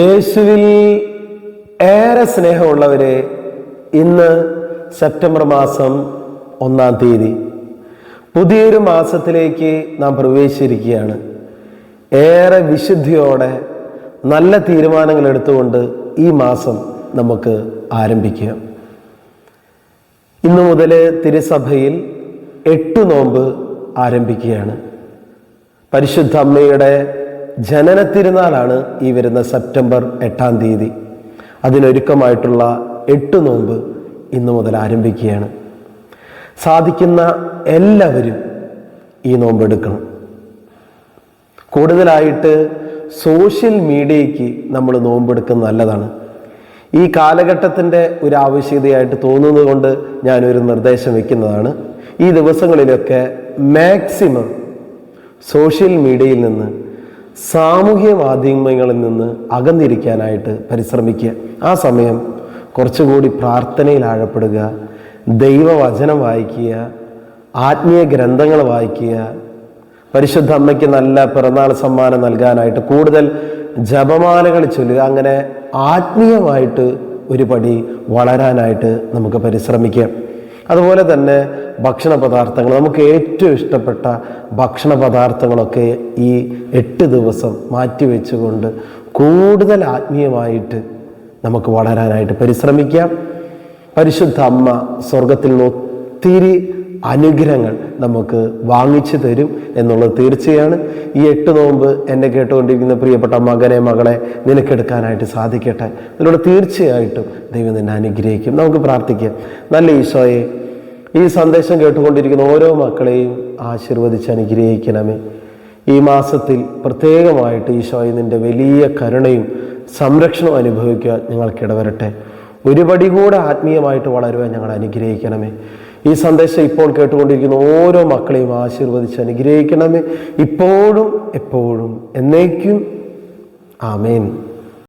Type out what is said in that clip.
യേശുവിൽ ഏറെ സ്നേഹമുള്ളവരെ ഇന്ന് സെപ്റ്റംബർ മാസം ഒന്നാം തീയതി. പുതിയൊരു മാസത്തിലേക്ക് നാം പ്രവേശിച്ചിരിക്കുകയാണ്. ഏറെ വിശുദ്ധിയോടെ നല്ല തീരുമാനങ്ങൾ എടുത്തുകൊണ്ട് ഈ മാസം നമുക്ക് ആരംഭിക്കാം. ഇന്നു മുതൽ തിരുസഭയിൽ എട്ട് നോമ്പ് ആരംഭിക്കുകയാണ്. പരിശുദ്ധ അമ്മയുടെ ജനന തിരുനാളാണ് ഈ വരുന്ന സെപ്റ്റംബർ എട്ടാം തീയതി. അതിനൊരുക്കമായിട്ടുള്ള എട്ട് നോമ്പ് ഇന്നു മുതൽ ആരംഭിക്കുകയാണ്. സാധിക്കുന്ന എല്ലാവരും ഈ നോമ്പ് എടുക്കണം. കൂടുതലായിട്ട് സോഷ്യൽ മീഡിയയ്ക്ക് നമ്മൾ നോമ്പെടുക്കുന്നത് നല്ലതാണ്. ഈ കാലഘട്ടത്തിന്റെ ഒരു ആവശ്യകതയായിട്ട് തോന്നുന്നത് കൊണ്ട് ഞാനൊരു നിർദ്ദേശം വയ്ക്കുന്നതാണ് ഈ ദിവസങ്ങളിലൊക്കെ മാക്സിമം സോഷ്യൽ മീഡിയയിൽ നിന്ന് സാമൂഹ്യ മാധ്യമങ്ങളിൽ നിന്ന് അകന്നിരിക്കാനായിട്ട് പരിശ്രമിക്കുക. ആ സമയം കുറച്ചുകൂടി പ്രാർത്ഥനയിൽ ആഴപ്പെടുക ദൈവവചനം വായിക്കുക ആത്മീയ ഗ്രന്ഥങ്ങൾ വായിക്കുക പരിശുദ്ധ അമ്മയ്ക്ക് നല്ല പിറന്നാൾ സമ്മാനം നൽകാനായിട്ട് കൂടുതൽ ജപമാലകൾ ചൊല്ലുക അങ്ങനെ ആത്മീയമായിട്ട് ഒരു പടി വളരാനായിട്ട് നമുക്ക് പരിശ്രമിക്കാം. അതുപോലെ തന്നെ ഭക്ഷണ പദാർത്ഥങ്ങൾ നമുക്ക് ഏറ്റവും ഇഷ്ടപ്പെട്ട ഭക്ഷണ പദാർത്ഥങ്ങളൊക്കെ ഈ എട്ട് ദിവസം മാറ്റിവെച്ചുകൊണ്ട് കൂടുതൽ ആത്മീയമായിട്ട് നമുക്ക് വളരാനായിട്ട് പരിശ്രമിക്കാം. പരിശുദ്ധ അമ്മ സ്വർഗത്തിൽ ഒത്തിരി അനുഗ്രഹങ്ങൾ നമുക്ക് വാങ്ങിച്ചു തരും എന്നുള്ളത് തീർച്ചയാണ്. ഈ എട്ട് നോമ്പ് എന്നെ കേട്ടുകൊണ്ടിരിക്കുന്ന പ്രിയപ്പെട്ട മകനെ മകളെ നിനക്കെടുക്കാനായിട്ട് സാധിക്കട്ടെ. അതിലൂടെ തീർച്ചയായിട്ടും ദൈവം നിന്നെ അനുഗ്രഹിക്കും. നമുക്ക് പ്രാർത്ഥിക്കാം. നല്ല ഈശോയെ ഈ സന്ദേശം കേട്ടുകൊണ്ടിരിക്കുന്ന ഓരോ മക്കളെയും ആശീർവദിച്ച് അനുഗ്രഹിക്കണമേ. ഈ മാസത്തിൽ പ്രത്യേകമായിട്ട് ഈശോയെ നിന്റെ വലിയ കരുണയും സംരക്ഷണവും അനുഭവിക്കുക ഞങ്ങൾക്കിടവരട്ടെ ഒരുപടി കൂടെ ആത്മീയമായിട്ട് വളരുവാൻ ഞങ്ങൾ അനുഗ്രഹിക്കണമേ. ഈ സന്ദേശം ഇപ്പോൾ കേട്ടുകൊണ്ടിരിക്കുന്ന ഓരോ മക്കളെയും ആശീർവദിച്ച് അനുഗ്രഹിക്കണമേ. ഇപ്പോഴും എപ്പോഴും എന്നേക്കും. ആമേൻ.